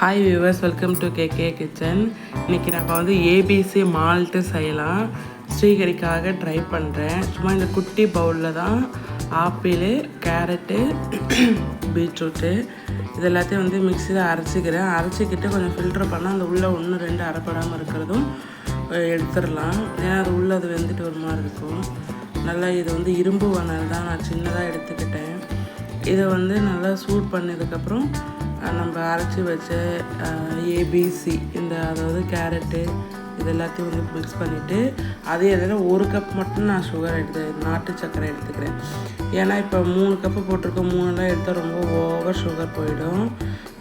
Hi viewers welcome to K kitchen இன்றைக்கி நம்ம வந்து ஏபிசி மால்ட்டு செய்யலாம். ஸ்ரீகரிக்காக ட்ரை பண்ணுறேன் சும்மா இந்த குட்டி பவுலில் தான் ஆப்பிள் கேரட்டு பீட்ரூட்டு இது எல்லாத்தையும் வந்து மிக்சியில் அரைச்சிக்கிறேன். அரைச்சிக்கிட்டு கொஞ்சம் ஃபில்டர் பண்ணால் அந்த உள்ளே ஒன்று ரெண்டு அரைப்படாமல் இருக்கிறதும் எடுத்துடலாம். ஏன்னா அது உள்ளே அது வெந்துட்டு ஒரு மாதிரி இருக்கும். நல்லா இது வந்து இரும்பு வனல் தான். நான் சின்னதாக எடுத்துக்கிட்டேன். இதை வந்து நல்லா சூட் பண்ணதுக்கப்புறம் நம்ம அரைச்சி வச்ச ஏபிசி இந்த அதாவது கேரட்டு இது எல்லாத்தையும் வந்து மிக்ஸ் பண்ணிவிட்டு அதே இதில் ஒரு கப் மட்டும் நான் சுகர் எடுத்து நாட்டு சர்க்கரை எடுத்துக்கிறேன். ஏன்னா இப்போ மூணு கப்பு போட்டிருக்கோம் மூணுலாம் எடுத்தால் ரொம்ப ஓவர் சுகர் போயிடும்.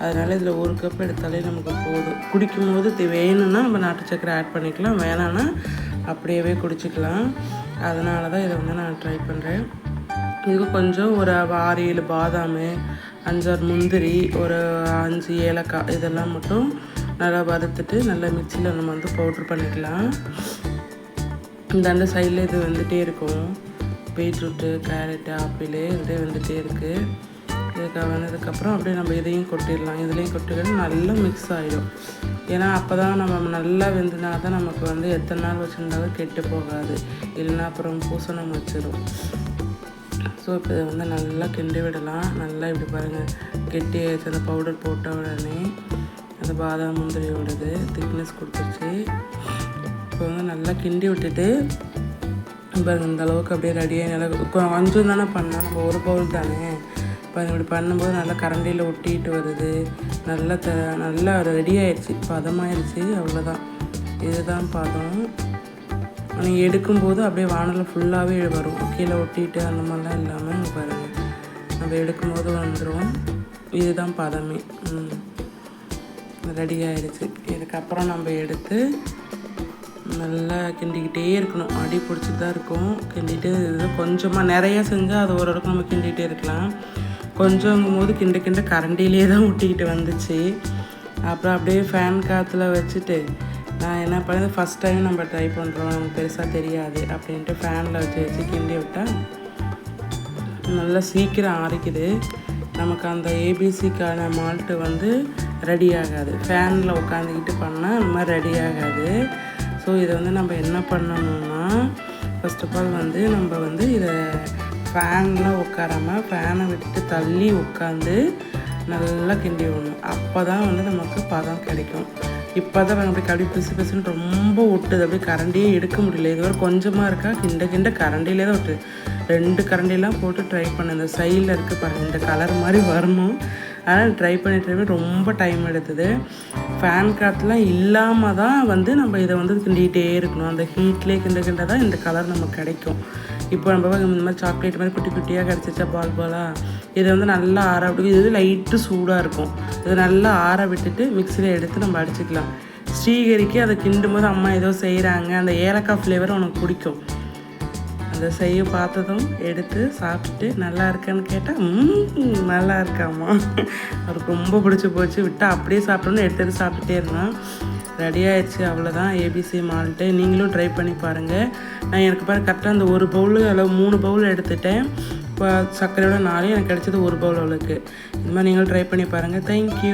அதனால் இதில் ஒரு கப் எடுத்தாலே நமக்கு போதும் குடிக்கும் போது வேணும்னா நம்ம நாட்டு சர்க்கரை ஆட் பண்ணிக்கலாம் வேணான்னா அப்படியே குடிச்சிக்கலாம். அதனால தான் இதை வந்து நான் ட்ரை பண்ணுறேன் இதுக்கு கொஞ்சம் ஒரு ஆறு ஏழு பாதாம் அஞ்சாறு முந்திரி ஒரு அஞ்சு ஏலக்காய் இதெல்லாம் மட்டும் நல்லா வறுத்துட்டு நல்லா மிக்சியில் நம்ம வந்து பவுட்ரு பண்ணிக்கலாம். இந்த அந்த சைடில் இது வந்துகிட்டே இருக்கும். பீட்ரூட்டு கேரட்டு ஆப்பிள் இதே வந்துகிட்டே இருக்குது இதுக்காக வந்ததுக்கப்புறம் அப்படியே நம்ம இதையும் கொட்டிடலாம். இதுலேயும் கொட்டிக்கிட்டு நல்லா மிக்ஸ் ஆகிடும் ஏன்னா அப்போ தான் நம்ம நல்லா வெந்தினா தான் நமக்கு வந்து எத்தனை நாள் வச்சுருந்தாலும் கெட்டு போகாது. இல்லைன்னா அப்புறம் பூசணம் வச்சிடும் ஸோ இப்போ இதை வந்து நல்லா கிண்டி விடலாம். நல்லா இப்படி பாருங்கள் கெட்டி ஆயிடுச்சு அந்த பவுடர் போட்ட உடனே அந்த பாதாம் முந்திரியோடது திக்னஸ் கொடுத்துருச்சு. இப்போ வந்து நல்லா கிண்டி விட்டுட்டு பாருங்க இந்த அளவுக்கு அப்படியே ரெடியாக நல்லா கொஞ்சம் தானே பண்ணோம். நம்ம ஒரு பவுல் தானே. இப்போ இப்படி பண்ணும்போது நல்லா கரண்டியில் ஒட்டிட்டு வருது. நல்லா த நல்லா ரெடி ஆயிடுச்சு பதமாயிடுச்சு அவ்வளோதான் இதுதான் பதம். நீங்கள் எடுக்கும்போது அப்படியே வானலில் ஃபுல்லாகவே வரும். கீழே ஒட்டிட்டு அந்த மாதிரிலாம் இல்லாமல் பாருங்கள் நம்ம எடுக்கும்போது வந்துடும் இதுதான் பதமே. ரெடி ஆயிடுச்சு இதுக்கப்புறம் நம்ம எடுத்து நல்லா கிண்டிக்கிட்டே இருக்கணும். அடி பிடிச்சிட்டு தான் இருக்கும். கிண்டிகிட்டே இது கொஞ்சமாக நிறைய செஞ்சால் அது ஓரளவுக்கு நம்ம கிண்டிகிட்டே இருக்கலாம். கொஞ்சங்கும் போது கிண்ட கிண்ட கரண்டிலே தான் ஒட்டிக்கிட்டு வந்துச்சு. அப்புறம் அப்படியே ஃபேன் காற்றுல வச்சுட்டு நான் என்ன பண்ணது? ஃபஸ்ட் டைம் நம்ம ட்ரை பண்ணுறோம் நமக்கு பெருசாக தெரியாது அப்படின்ட்டு ஃபேனில் வச்சு வச்சு கிண்டி விட்டால் நல்லா சீக்கிரம் ஆறிக்குது. நமக்கு அந்த ஏபிசிக்கான மால்ட்டு வந்து ரெடி ஆகாது. ஃபேனில் உட்காந்துக்கிட்டு பண்ணால் இந்த மாதிரி ரெடி ஆகாது. ஸோ இதை வந்து நம்ம என்ன பண்ணணும்னா ஃபர்ஸ்ட் ஆஃப் ஆல் வந்து நம்ம வந்து இதை ஃபேனில் உட்காராம ஃபேனை விட்டுட்டு தள்ளி உட்காந்து நல்லா கிண்டி விடணும். அப்போ தான் வந்து நமக்கு பதம் கிடைக்கும். இப்போ தான் அப்படி கடி பிசு பிசுன்னு ரொம்ப ஒட்டுது. அப்படியே கரண்டியே எடுக்க முடியல. இதுவரை கொஞ்சமாக இருக்கா? கிண்ட கிண்ட கரண்டிலே தான் ஒட்டுது. ரெண்டு கரண்டிலாம் போட்டு ட்ரை பண்ணேன். இந்த சைடில் இருக்குது பாருங்கள் இந்த கலர் மாதிரி வரணும். அதனால் ட்ரை பண்ணி ட்ரை பண்ணி ரொம்ப டைம் எடுத்தது. ஃபேன் காற்றுலாம் இல்லாமல் தான் வந்து நம்ம இதை வந்து கிண்டிகிட்டே இருக்கணும். அந்த ஹீட்லேயே கிண்ட கிண்ட தான் இந்த கலர் நமக்கு கிடைக்கும். இப்போ நம்ம இந்த மாதிரி சாக்லேட் மாதிரி குட்டி குட்டியாக கிடச்சிச்சா பால் பாலாக இதை வந்து நல்லா ஆற விட்டு இது லைட்டு சூடாக இருக்கும். இதை நல்லா ஆற விட்டுட்டு மிக்சியில் எடுத்து நம்ம அடிச்சுக்கலாம். ஸ்ரீகரிக்கு அதை கிண்டும் போது அம்மா ஏதோ செய்கிறாங்க அந்த ஏலக்காய் ஃப்ளேவர் உனக்கு பிடிக்கும். அந்த செய்ய பார்த்ததும் எடுத்து சாப்பிட்டுட்டு நல்லா இருக்கான்னு கேட்டால் நல்லா இருக்காம்மா. அவருக்கு ரொம்ப பிடிச்சி போச்சு. விட்டால் அப்படியே சாப்பிட்டோன்னு எடுத்து சாப்பிட்டே சாப்பிட்டுட்டே இருந்தான். ரெடி ஆயிடுச்சு அவ்வளோதான் ஏபிசி மால்ட்டு. நீங்களும் ட்ரை பண்ணி பாருங்கள் நான் எனக்கு பாரு கரெக்டாக அந்த ஒரு பவுலு அளவு மூணு பவுல் எடுத்துட்டேன். இப்போ சர்க்கரையோட நாளையும் எனக்கு கிடைச்சது ஒரு பவுல் அவளுக்கு. இது மாதிரி நீங்களும் ட்ரை பண்ணி பாருங்கள் தேங்க்யூ